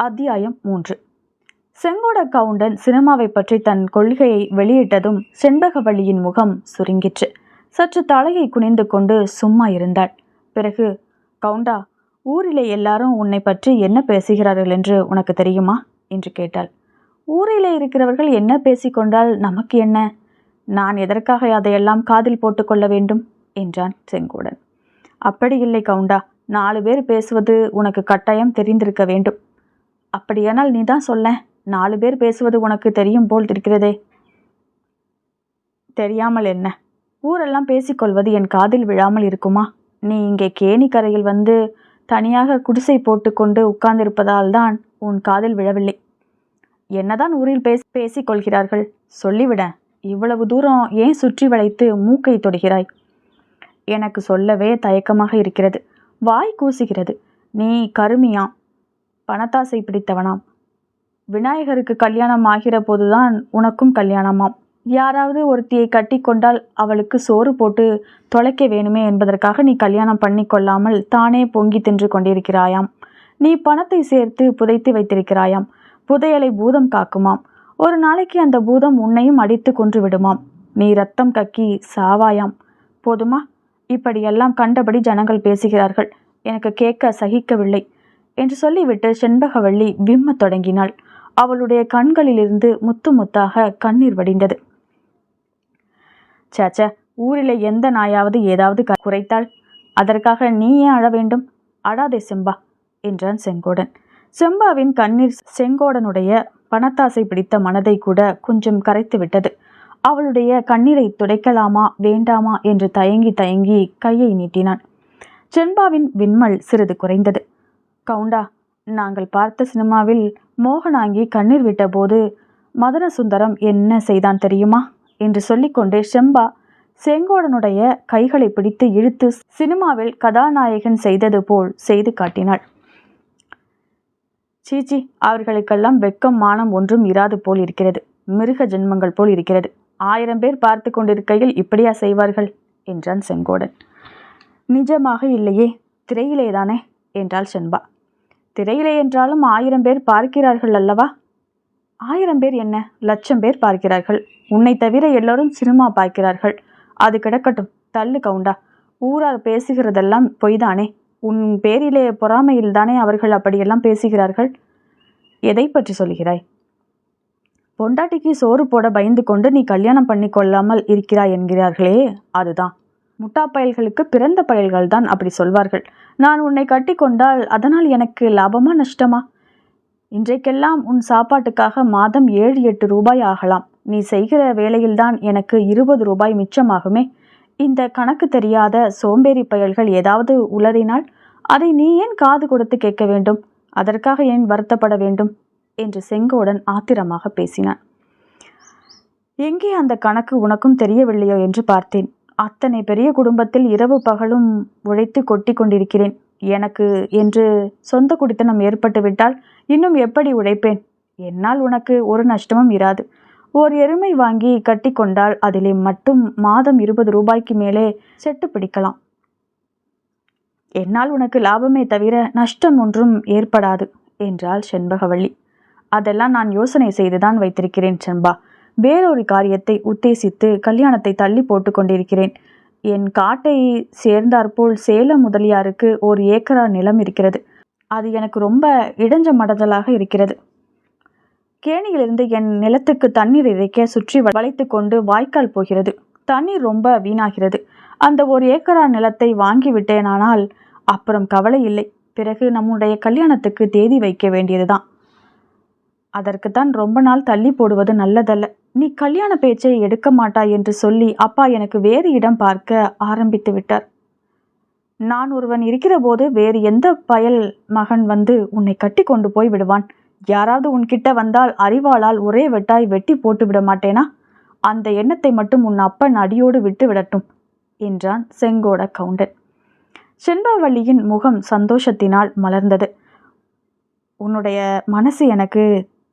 அத்தியாயம் மூன்று. செங்கோட கவுண்டன் சினிமாவை பற்றி தன் கொள்கையை வெளியிட்டதும் செண்பகவள்ளியின் முகம் சுருங்கிற்று. சற்று தலையை குனிந்து கொண்டு சும்மா இருந்தாள். பிறகு கவுண்டா ஊரிலே எல்லாரும் உன்னை பற்றி என்ன பேசுகிறார்கள் என்று உனக்கு தெரியுமா? என்று கேட்டாள். ஊரிலே இருக்கிறவர்கள் என்ன பேசிக்கொண்டால் நமக்கு என்ன? நான் எதற்காக அதையெல்லாம் காதில் போட்டுக்கொள்ள வேண்டும்? என்றான் செங்கோடன். அப்படி இல்லை கவுண்டா. நாலு பேர் பேசுவது உனக்கு கட்டாயம் தெரிந்திருக்க வேண்டும். அப்படியானால் நீ தான் சொல்ல. நாலு பேர் பேசுவது உனக்கு தெரியும் போல் இருக்கிறதே. தெரியாமல் என்ன? ஊரெல்லாம் பேசிக்கொள்வது என் காதில் விழாமல் இருக்குமா? நீ இங்கே கேணி கரையில் வந்து தனியாக குடிசை போட்டுக்கொண்டு உட்கார்ந்திருப்பதால் தான் உன் காதில் விழவில்லை. என்னதான் ஊரில் பேசி பேசிக்கொள்கிறார்கள் சொல்லிவிட. இவ்வளவு தூரம் ஏன் சுற்றி வளைத்து மூக்கை தொடுகிறாய்? எனக்கு சொல்லவே தயக்கமாக இருக்கிறது. வாய் கூசுகிறது. நீ கருமியாம். பணத்தாசை பிடித்தவனாம். விநாயகருக்கு கல்யாணம் ஆகிற போதுதான் உனக்கும் கல்யாணமாம். யாராவது ஒருத்தியை கட்டி கொண்டால் அவளுக்கு சோறு போட்டு தொலைக்க வேணுமே என்பதற்காக நீ கல்யாணம் பண்ணி கொள்ளாமல் தானே பொங்கி தின்று கொண்டிருக்கிறாயாம். நீ பணத்தை சேர்த்து புதைத்து வைத்திருக்கிறாயாம். புதையலை பூதம் காக்குமாம். ஒரு நாளைக்கு அந்த பூதம் உன்னையும் அடித்து கொன்று விடுமாம். நீ ரத்தம் கக்கி சாவாயாம். போதுமா? இப்படியெல்லாம் கண்டபடி ஜனங்கள் பேசுகிறார்கள். எனக்கு கேட்க சகிக்கவில்லை. என்று சொல்லிவிட்டு செண்பகவள்ளி விம்மத் தொடங்கினாள். அவளுடைய கண்களிலிருந்து முத்து முத்தாக கண்ணீர் வடிந்தது. சேச்ச ஊரிலே எந்த நாயாவது ஏதாவது குறைத்தாள்? அதற்காக நீ ஏன் அழ வேண்டும்? அழாதே செம்பா என்றான் செங்கோடன். செம்பாவின் கண்ணீர் செங்கோடனுடைய பணத்தாசை பிடித்த மனதை கூட கொஞ்சம் கரைத்து விட்டது அவளுடைய கண்ணீரை துடைக்கலாமா வேண்டாமா என்று தயங்கி தயங்கி கையை நீட்டினான். செண்பாவின் விண்மல் சிறிது குறைந்தது. கவுண்டா நாங்கள் பார்த்த சினிமாவில் மோகனாங்கி கண்ணீர் விட்டபோது மதனசுந்தரம் என்ன செய்தான் தெரியுமா? என்று சொல்லிக்கொண்டே செம்பா செங்கோடனுடைய கைகளை பிடித்து இழுத்து சினிமாவில் கதாநாயகன் செய்தது போல் செய்து காட்டினாள். சீச்சி அவர்களுக்கெல்லாம் வெக்கம் மானம் ஒன்றும் இராது போல் இருக்கிறது. மிருக ஜென்மங்கள் போல் இருக்கிறது. ஆயிரம் பேர் பார்த்து கொண்டிருக்கையில் இப்படியா செய்வார்கள்? என்றான் செங்கோடன். நிஜமாக இல்லையே திரையிலேதானே? என்றாள் செண்பா திரையிலே என்றாலும் ஆயிரம் பேர் பார்க்கிறார்கள் அல்லவா? ஆயிரம் பேர் என்ன? லட்சம் பேர் பார்க்கிறார்கள். உன்னை தவிர எல்லோரும் சினிமா பார்க்கிறார்கள். அது கிடக்கட்டும். தள்ளு கவுண்டா. ஊரார் பேசுகிறதெல்லாம் பொய்தானே? உன் பேரிலே பொறாமையில் தானே அவர்கள் அப்படியெல்லாம் பேசுகிறார்கள்? எதை பற்றி சொல்கிறாய்? பொண்டாட்டிக்கு சோறு போட பயந்து கொண்டு நீ கல்யாணம் பண்ணி கொள்ளாமல் இருக்கிறாய் என்கிறார்களே அதுதான். முட்டா பயல்களுக்கு பிறந்த பயல்கள் தான் அப்படி சொல்வார்கள். நான் உன்னை கட்டி கொண்டால் அதனால் எனக்கு லாபமா நஷ்டமா? இன்றைக்கெல்லாம் உன் சாப்பாட்டுக்காக மாதம் ஏழு எட்டு ரூபாய் ஆகலாம். நீ செய்கிற வேலையில்தான் எனக்கு இருபது ரூபாய் மிச்சமாகுமே. இந்த கணக்கு தெரியாத சோம்பேறி பயல்கள் ஏதாவது உளறினால் அதை நீ ஏன் காது கொடுத்து கேட்க வேண்டும்? அதற்காக ஏன் வருத்தப்பட வேண்டும்? என்று செங்கோடன் ஆத்திரமாக பேசினான். எங்கே அந்த கணக்கு உனக்கும் தெரியவில்லையோ என்று பார்த்தேன். அத்தனை பெரிய குடும்பத்தில் இரவு பகலும் உழைத்து கொட்டி கொண்டிருக்கிறேன். எனக்கு என்று சொந்த குடித்தனம் ஏற்பட்டு விட்டால் இன்னும் எப்படி உழைப்பேன்? என்னால் உனக்கு ஒரு நஷ்டமும் இராது. ஓர் எருமை வாங்கி கட்டி கொண்டால் அதிலே மட்டும் மாதம் இருபது ரூபாய்க்கு மேலே செட்டு பிடிக்கலாம். என்னால் உனக்கு லாபமே தவிர நஷ்டம் ஒன்றும் ஏற்படாது என்றாள் செண்பகவள்ளி. அதெல்லாம் நான் யோசனை செய்துதான் வைத்திருக்கிறேன் செண்பா. வேறொரு காரியத்தை உத்தேசித்து கல்யாணத்தை தள்ளி போட்டு கொண்டிருக்கிறேன். என் காட்டை சேர்ந்தாற்போல் சேலம் முதலியாருக்கு ஒரு ஏக்கரா நிலம் இருக்கிறது. அது எனக்கு ரொம்ப இடைஞ்ச மடதலாக இருக்கிறது. கேணியிலிருந்து என் நிலத்துக்கு தண்ணீர் இறைக்க சுற்றி வளைத்து கொண்டு வாய்க்கால் போகிறது. தண்ணீர் ரொம்ப வீணாகிறது. அந்த ஒரு ஏக்கரா நிலத்தை வாங்கி விட்டேனானால் அப்புறம் கவலை இல்லை. பிறகு நம்முடைய கல்யாணத்துக்கு தேதி வைக்க வேண்டியதுதான். அதற்குத்தான் ரொம்ப நாள் தள்ளி போடுவது நல்லதல்ல. நீ கல்யாண பேச்சை எடுக்க மாட்டாய் என்று சொல்லி அப்பா எனக்கு வேறு இடம் பார்க்க ஆரம்பித்து விட்டார். நான் ஒருவன் இருக்கிற போது வேறு எந்த பயல் மகன் வந்து உன்னை கட்டி கொண்டு போய் விடுவான்? யாராவது உன்கிட்ட வந்தால் அறிவாளால் ஒரே வெட்டாய் வெட்டி போட்டு விட மாட்டேனா? அந்த எண்ணத்தை மட்டும் உன் அப்பன் அடியோடு விட்டு விடட்டும் என்றான் செங்கோட கவுண்டன். செண்பவள்ளியின் முகம் சந்தோஷத்தினால் மலர்ந்தது. உன்னுடைய மனசு எனக்கு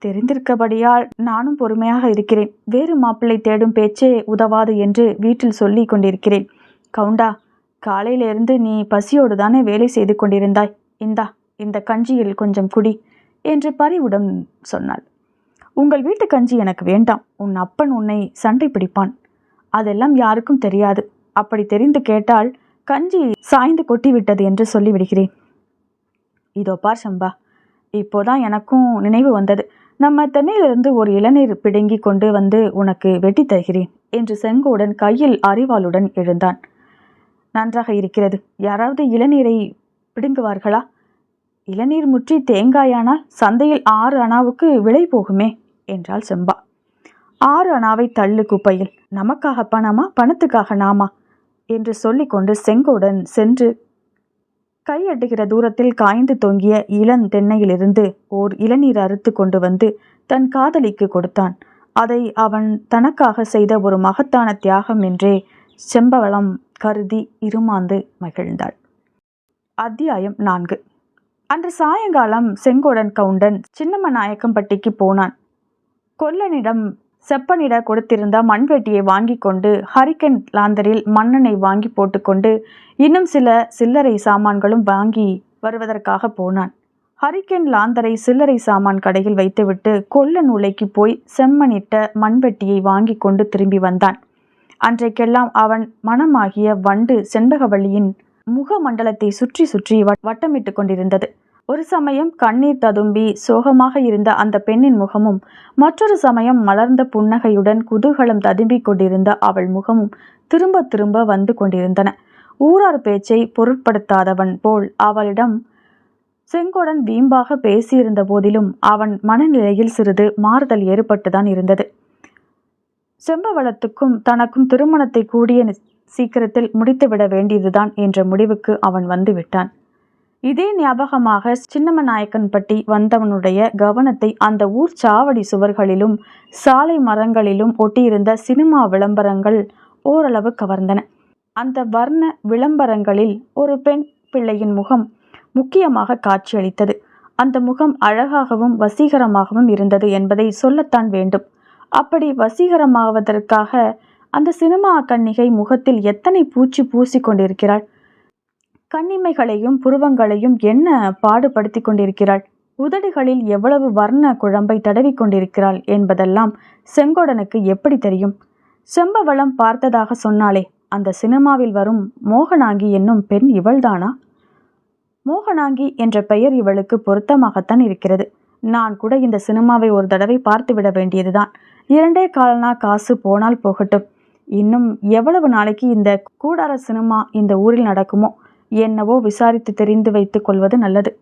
தெரிந்திருக்கபடியால் நானும் பொறுமையாக இருக்கிறேன். வேறு மாப்பிள்ளை தேடும் பேச்சே உதவாது என்று வீட்டில் சொல்லி கொண்டிருக்கிறேன். கவுண்டா காலையிலிருந்து நீ பசியோடு தானே வேலை செய்து கொண்டிருந்தாய். இந்தா இந்த கஞ்சியில் கொஞ்சம் குடி என்று பரிவுடன் சொன்னாள். உங்கள் வீட்டு கஞ்சி எனக்கு வேண்டாம். உன் அப்பன் உன்னை சண்டை பிடிப்பான். அதெல்லாம் யாருக்கும் தெரியாது. அப்படி தெரிந்து கேட்டால் கஞ்சி சாய்ந்து கொட்டிவிட்டது என்று சொல்லிவிடுகிறேன். இதோ பார் சம்பா. இப்போதான் எனக்கும் நினைவு வந்தது. நம்ம தென்னையிலிருந்து ஒரு இளநீர் பிடுங்கி கொண்டு வந்து உனக்கு வெட்டி தருகிறேன் என்று செங்கோடன் கையில் அறிவாளுடன் எழுந்தான். நன்றாக இருக்கிறது. யாராவது இளநீரை பிடுங்குவார்களா? இளநீர் முற்றி தேங்காயானால் சந்தையில் ஆறு அணாவுக்கு விலை போகுமே என்றாள் செம்பா. ஆறு அணாவை தள்ளு குப்பையில். நமக்காக பணமா? பணத்துக்காக நாமா? என்று சொல்லிக்கொண்டு செங்கோடன் சென்று கை எட்டுகிற தூரத்தில் காய்ந்து தொங்கிய இளந்தென்னையிலிருந்து ஓர் இளநீர் அறுத்து கொண்டு வந்து தன் காதலிக்கு கொடுத்தான். அதை அவன் தனக்காக செய்த ஒரு மகத்தான தியாகம் என்றே செம்பவளம் கருதி இருமாந்து மகிழ்ந்தாள். அத்தியாயம் நான்கு. அன்று சாயங்காலம் செங்கோடன் கவுண்டன் சின்னம்ம நாயக்கம்பட்டிக்கு போனான். கொல்லனிடம் செப்பனிட கொடுத்திருந்த மண்வெட்டியை வாங்கி கொண்டு ஹரிக்கன் லாந்தரில் மண்ணெண்ணை வாங்கி போட்டுக்கொண்டு இன்னும் சில சில்லறை சாமான்களும் வாங்கி வருவதற்காக போனான். ஹரிக்கன் லாந்தரை சில்லறை சாமான் கடையில் வைத்துவிட்டு கொல்லன் உலைக்கு போய் செம்மனிட்ட மண்வெட்டியை வாங்கி கொண்டு திரும்பி வந்தான். அன்றைக்கெல்லாம் அவன் மனமாகிய வண்டு செண்பகவள்ளியின் முகமண்டலத்தை சுற்றி சுற்றி வட்டமிட்டு கொண்டிருந்தது. ஒரு சமயம் கண்ணீர் ததும்பி சோகமாக இருந்த அந்த பெண்ணின் முகமும் மற்றொரு சமயம் மலர்ந்த புன்னகையுடன் குதூகலம் ததும்பிக் கொண்டிருந்த அவள் முகமும் திரும்ப திரும்ப வந்து கொண்டிருந்தன. ஊரார் பேச்சை பொருட்படுத்தாதவன் போல் அவளிடம் செங்கோடன் வீம்பாக பேசியிருந்த போதிலும் அவன் மனநிலையில் சிறிது மாறுதல் ஏற்பட்டுதான் இருந்தது. செம்பவளத்துக்கும் தனக்கும் திருமணத்தை கூடிய சீக்கிரத்தில் முடித்துவிட வேண்டியதுதான் என்ற முடிவுக்கு அவன் வந்துவிட்டான் இதே ஞாபகமாக சின்னமநாயக்கன்பட்டி வந்தவனுடைய கவனத்தை அந்த ஊர் சாவடி சுவர்களிலும் சாலை மரங்களிலும் ஒட்டியிருந்த சினிமா விளம்பரங்கள் ஓரளவு கவர்ந்தன. அந்த வர்ண விளம்பரங்களில் ஒரு பெண் பிள்ளையின் முகம் முக்கியமாக காட்சியளித்தது. அந்த முகம் அழகாகவும் வசீகரமாகவும் இருந்தது என்பதை சொல்லத்தான் வேண்டும். அப்படி வசீகரமாவதற்காக அந்த சினிமா கன்னிகை முகத்தில் எத்தனை பூச்சி பூசி கொண்டிருக்கிறாள் கண்ணிமைகளையும் புருவங்களையும் என்ன பாடுபடுத்தி கொண்டிருக்கிறாள்? உதடுகளில் எவ்வளவு வர்ண குழம்பை தடவி கொண்டிருக்கிறாள் என்பதெல்லாம் செங்கோடனுக்கு எப்படி தெரியும்? செம்பவளம் பார்த்ததாக சொன்னாலே அந்த சினிமாவில் வரும் மோகனாங்கி என்னும் பெண் இவள்தானா? மோகனாங்கி என்ற பெயர் இவளுக்கு பொருத்தமாகத்தான் இருக்கிறது. நான் கூட இந்த சினிமாவை ஒரு தடவை பார்த்துவிட வேண்டியதுதான். இரண்டே காலனா காசு போனால் போகட்டும். இன்னும் எவ்வளவு நாளைக்கு இந்த கூடார சினிமா இந்த ஊரில் நடக்குமோ? என்னவோ விசாரித்து தெரிந்து வைத்துக் கொள்வது நல்லது.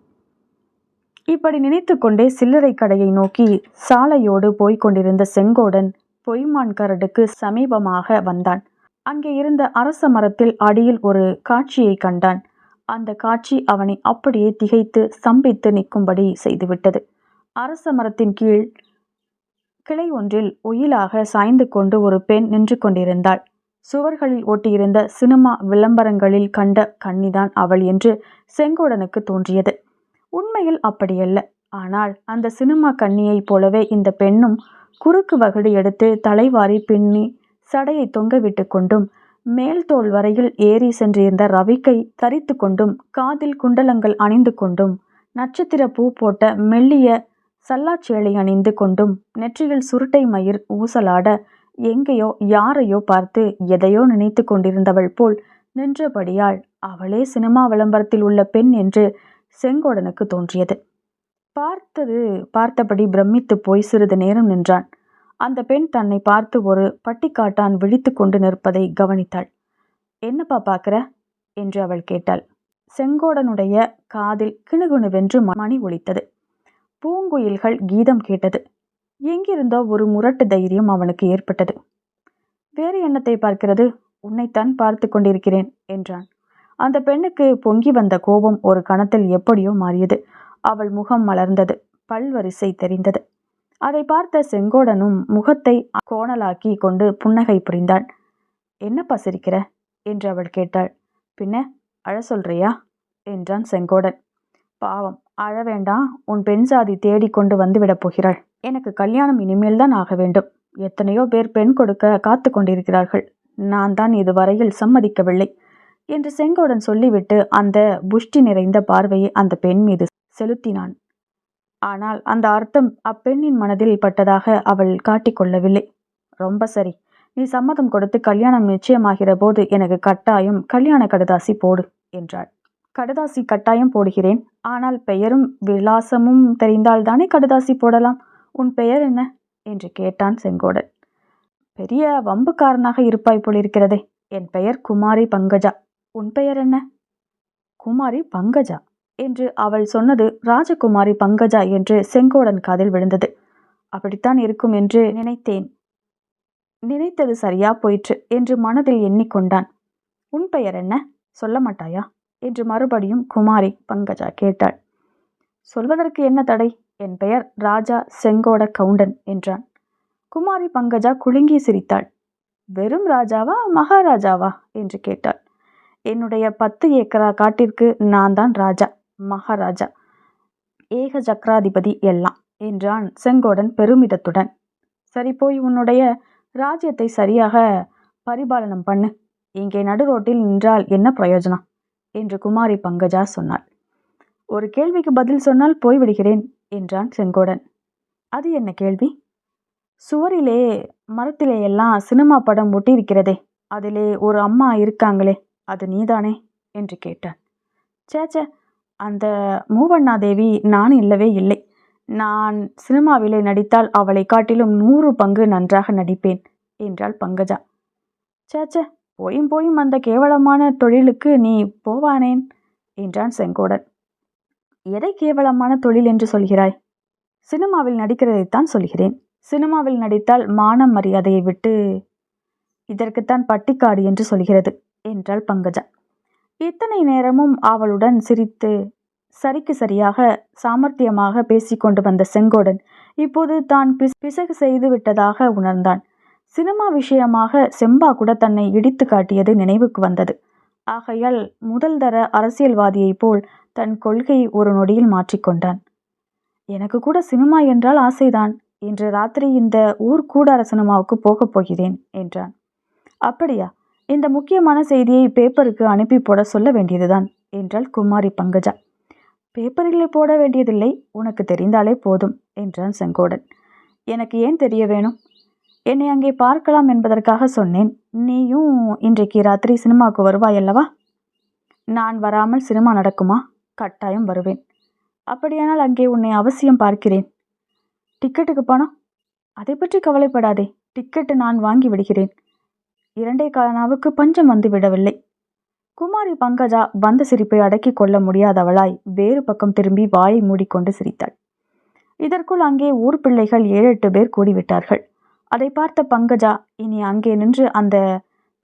இப்படி நினைத்து கொண்டே சில்லறை கடையை நோக்கி சாலையோடு போய்க் கொண்டிருந்த செங்கோடன் பொய்மான் கரடுக்கு சமீபமாக வந்தான். அங்கே இருந்த அரச மரத்தில் அடியில் ஒரு காட்சியை கண்டான். அந்த காட்சி அவனை அப்படியே திகைத்து சம்பித்து நிற்கும்படி செய்துவிட்டது. அரச மரத்தின் கீழ் கிளை ஒன்றில் ஒயிலாக சாய்ந்து கொண்டு ஒரு பெண் நின்று கொண்டிருந்தாள். சுவர்களில் ஒட்டியிருந்த சினிமா விளம்பரங்களில் கண்ட கண்ணிதான் அவள் என்று செங்கோடனுக்கு தோன்றியது. உண்மையில் அப்படியல்ல. ஆனால் அந்த சினிமா கண்ணியைப் போலவே இந்த பெண்ணும் குறுக்கு வகுடு எடுத்து தலைவாரி பின்னி சடையை தொங்கவிட்டு கொண்டும் மேல் தோல் வரையில் ஏறி சென்றிருந்த ரவிக்கை தரித்து கொண்டும் காதில் குண்டலங்கள் அணிந்து கொண்டும் நட்சத்திர பூ போட்ட மெல்லிய சல்லாச்சேலை அணிந்து கொண்டும் நெற்றியில் சுருட்டை மயிர் ஊசலாட எங்கேயோ யாரையோ பார்த்து எதையோ நினைத்து கொண்டிருந்தவள் போல் நின்றபடியால் அவளே சினிமா விளம்பரத்தில் உள்ள பெண் என்று செங்கோடனுக்கு தோன்றியது. பார்த்தது பார்த்தபடி பிரமித்து போய் சிறிது நேரம் நின்றான். அந்த பெண் தன்னை பார்த்து ஒரு பட்டிக்காட்டான் விழித்து கொண்டு நிற்பதை கவனித்தாள். என்னப்பா பார்க்குற? என்று அவள் கேட்டாள். செங்கோடனுடைய காதில் கிணுகுணுவென்று மணி ஒலித்தது. பூங்குயில்கள் கீதம் கேட்டது. எங்கிருந்தோ ஒரு முரட்டு தைரியம் அவனுக்கு ஏற்பட்டது. வேறு எண்ணத்தை பார்க்கிறது? உன்னைத்தான் பார்த்து கொண்டிருக்கிறேன் என்றான். அந்த பெண்ணுக்கு பொங்கி வந்த கோபம் ஒரு கணத்தில் எப்படியோ மாறியது. அவள் முகம் மலர்ந்தது பல்வரிசை தெரிந்தது. அதை பார்த்த செங்கோடனும் முகத்தை கோணலாக்கி கொண்டு புன்னகை புரிந்தான். என்னப்பா சிரிக்கிற? என்று அவள் கேட்டாள். பின்ன அழ சொல்றியா? என்றான் செங்கோடன். பாவம் அழ வேண்டாம். உன் பெண் சாதி தேடிக்கொண்டு வந்து விடப் போகிறாள். எனக்கு கல்யாணம் இனிமேல் தான் ஆக வேண்டும். எத்தனையோ பேர் பெண் கொடுக்க காத்து கொண்டிருக்கிறார்கள். நான் தான் இதுவரையில் சம்மதிக்கவில்லை என்று செங்கோடன் சொல்லிவிட்டு அந்த புஷ்டி நிறைந்த பார்வையை அந்த பெண் மீது செலுத்தினான். ஆனால் அந்த அர்த்தம் அப்பெண்ணின் மனதில் பட்டதாக அவள் காட்டிக்கொள்ளவில்லை ரொம்ப சரி. நீ சம்மதம் கொடுத்து கல்யாணம் நிச்சயமாகிற போது எனக்கு கட்டாயம் கல்யாண கடுதாசி போடு என்றாள். கடுதாசி கட்டாயம் போடுகிறேன். ஆனால் பெயரும் விலாசமும் தெரிந்தால் தானே கடுதாசி போடலாம்? உன் பெயர் என்ன? என்று கேட்டான் செங்கோடன் பெரிய வம்புக்காரனாக இருப்பாய் போலிருக்கிறதே. என் பெயர் குமாரி பங்கஜா. உன் பெயர் என்ன? குமாரி பங்கஜா என்று அவள் சொன்னது ராஜகுமாரி பங்கஜா என்று செங்கோடன் காதில் விழுந்தது. அப்படித்தான் இருக்கும் என்று நினைத்தேன். நினைத்தது சரியா போயிற்று என்று மனதில் எண்ணிக்கொண்டான். உன் பெயர் என்ன? சொல்ல மாட்டாயா? என்று மறுபடியும் குமாரி பங்கஜா கேட்டாள். சொல்வதற்கு என்ன தடை? என் பெயர் ராஜா செங்கோட கவுண்டன் என்றான். குமாரி பங்கஜா குலுங்கி சிரித்தாள். வெறும் ராஜாவா மகாராஜாவா? என்று கேட்டாள். என்னுடைய பத்து ஏக்கரா காட்டிற்கு நான் தான் ராஜா மகாராஜா. ஏக சக்கராதிபதி எல்லாம் என்றான் செங்கோடன் பெருமிதத்துடன். சரி போய் உன்னுடைய ராஜ்யத்தை சரியாக பரிபாலனம் பண்ணு. இங்கே நடு ரோட்டில் நின்றால் என்ன பிரயோஜனம்? என்று குமாரி பங்கஜா சொன்னாள். ஒரு கேள்விக்கு பதில் சொன்னால் போய்விடுகிறேன். என்றான் செங்கோடன். அது என்ன கேள்வி? சுவரிலே மரத்திலே எல்லாம் சினிமா படம் ஒட்டியிருக்கிறதே அதிலே ஒரு அம்மா இருக்காங்களே அது நீதானே? என்று கேட்டான். சேச்சே அந்த மூவண்ணாதேவி நான் இல்லவே இல்லை. நான் சினிமாவிலே நடித்தால் அவளை காட்டிலும் நூறு பங்கு நன்றாக நடிப்பேன் என்றாள் பங்கஜா. சேச்சே போயும் போயும் அந்த கேவலமான தொழிலுக்கு நீ போவானேன் என்றான் செங்கோடன். எதை கேவலமான தொழில் என்று சொல்கிறாய்? சினிமாவில் நடிக்கிறதைத்தான் சொல்கிறேன். சினிமாவில் நடித்தால் மானம் மரியாதையை விட்டு இதற்குத்தான் பட்டிக்காடு என்று சொல்கிறது என்றாள் பங்கஜா. இத்தனை நேரமும் அவளுடன் சிரித்து சரிக்கு சரியாக சாமர்த்தியமாக பேசிக்கொண்டு வந்த செங்கோடன் இப்போது தான் பிஸ் பிசகு செய்து விட்டதாக உணர்ந்தான். சினிமா விஷயமாக செம்பா கூட தன்னை இடித்து காட்டியது நினைவுக்கு வந்தது. ஆகையால் முதல் தர அரசியல்வாதியைப் போல் தன் கொள்கை ஒரு நொடியில் மாற்றிக்கொண்டான் எனக்கு கூட சினிமா என்றால் ஆசைதான். இன்று ராத்திரி இந்த ஊர் கூடார சினிமாவுக்கு போகப் போகிறேன் என்றான். அப்படியா? இந்த முக்கியமான செய்தியை பேப்பருக்கு அனுப்பி போட சொல்ல வேண்டியதுதான் என்றாள் குமாரி பங்கஜா. பேப்பரில் போட வேண்டியதில்லை. உனக்கு தெரிந்தாலே போதும் என்றான் செங்கோடன். எனக்கு ஏன் தெரிய வேணும்? என்னை அங்கே பார்க்கலாம் என்பதற்காக சொன்னேன். நீயும் இன்றைக்கு ராத்திரி சினிமாவுக்கு வருவாய் அல்லவா? நான் வராமல் சினிமா நடக்குமா? கட்டாயம் வருவேன். அப்படியானால் அங்கே உன்னை அவசியம் பார்க்கிறேன். டிக்கெட்டுக்கு பணம் அதை பற்றி கவலைப்படாதே. டிக்கெட்டு நான் வாங்கி விடுகிறேன். இரண்டே காலனாவுக்கு பஞ்சம் வந்து விடவில்லை. குமாரி பங்கஜா வந்த சிரிப்பை அடக்கி கொள்ள முடியாதவளாய் வேறு பக்கம் திரும்பி வாயை மூடிக்கொண்டு சிரித்தாள். இதற்குள் அங்கே ஊர் பிள்ளைகள் ஏழு எட்டு பேர் கூடிவிட்டார்கள். அதை பார்த்த பங்கஜா இனி அங்கே நின்று அந்த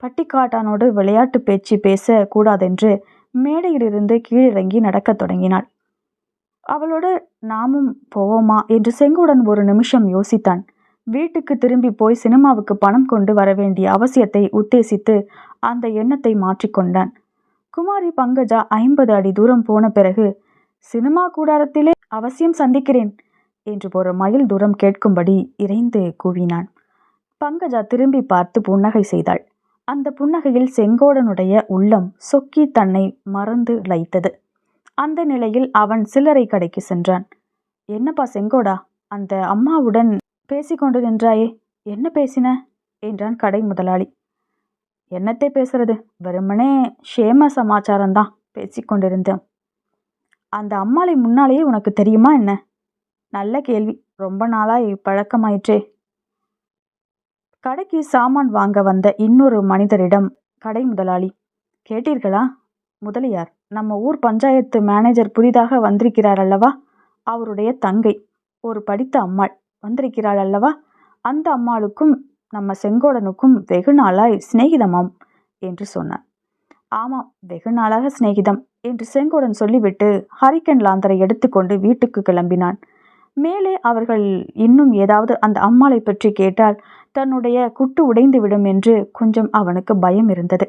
பட்டிக்காட்டானோடு விளையாட்டு பேச்சு பேச கூடாதென்று மேடையிலிருந்து கீழிறங்கி நடக்கத் தொடங்கினாள். அவளோடு நாமும் போவோமா? என்று செங்குடன் ஒரு நிமிஷம் யோசித்தான். வீட்டுக்கு திரும்பி போய் சினிமாவுக்கு பணம் கொண்டு வர வேண்டிய அவசியத்தை உத்தேசித்து அந்த எண்ணத்தை மாற்றிக்கொண்டான் குமாரி பங்கஜா ஐம்பது அடி தூரம் போன பிறகு சினிமா கூடாரத்திலே அவசியம் சந்திக்கிறேன் என்று ஒரு மைல் தூரம் கேட்கும்படி இறைந்து கூவினான். பங்கஜா திரும்பி பார்த்து புன்னகை செய்தாள். அந்த புன்னகையில் செங்கோடனுடைய உள்ளம் சொக்கி தன்னை மறந்து லைத்தது. அந்த நிலையில் அவன் சில்லறை கடைக்கு சென்றான். என்னப்பா செங்கோடா அந்த அம்மாவுடன் பேசிக்கொண்டு நின்றாயே என்ன பேசின? என்றான் கடை முதலாளி. என்னத்தை பேசுறது வெறுமனே ஷேம சமாச்சாரம்தான் பேசிக்கொண்டிருந்தேன் அந்த அம்மாளை முன்னாலேயே உனக்கு தெரியுமா என்ன? நல்ல கேள்வி ரொம்ப நாளாய் பழக்கமாயிற்றே கடைக்கு சாமான் வாங்க வந்த இன்னொரு மனிதரிடம் கடை முதலாளி கேட்டீர்களா? முதலியார் நம்ம ஊர் பஞ்சாயத்து மேனேஜர் புதிதாக வந்திருக்கிறார் அல்லவா? அவருடைய தங்கை ஒரு படித்த அம்மாள் வந்திருக்கிறாள் அல்லவா? அந்த அம்மாளுக்கும் நம்ம செங்கோடனுக்கும் வெகு நாளாய் சிநேகிதமாம் என்று சொன்னார். ஆமாம் வெகு நாளாக சிநேகிதம் என்று செங்கோடன் சொல்லிவிட்டு ஹரிக்கன் லாந்தரை எடுத்துக்கொண்டு வீட்டுக்கு கிளம்பினான். மேலே அவர்கள் இன்னும் ஏதாவது அந்த அம்மாளை பற்றி கேட்டால் தன்னுடைய குட்டு உடைந்து விடும் என்று கொஞ்சம் அவனுக்கு பயம் இருந்தது.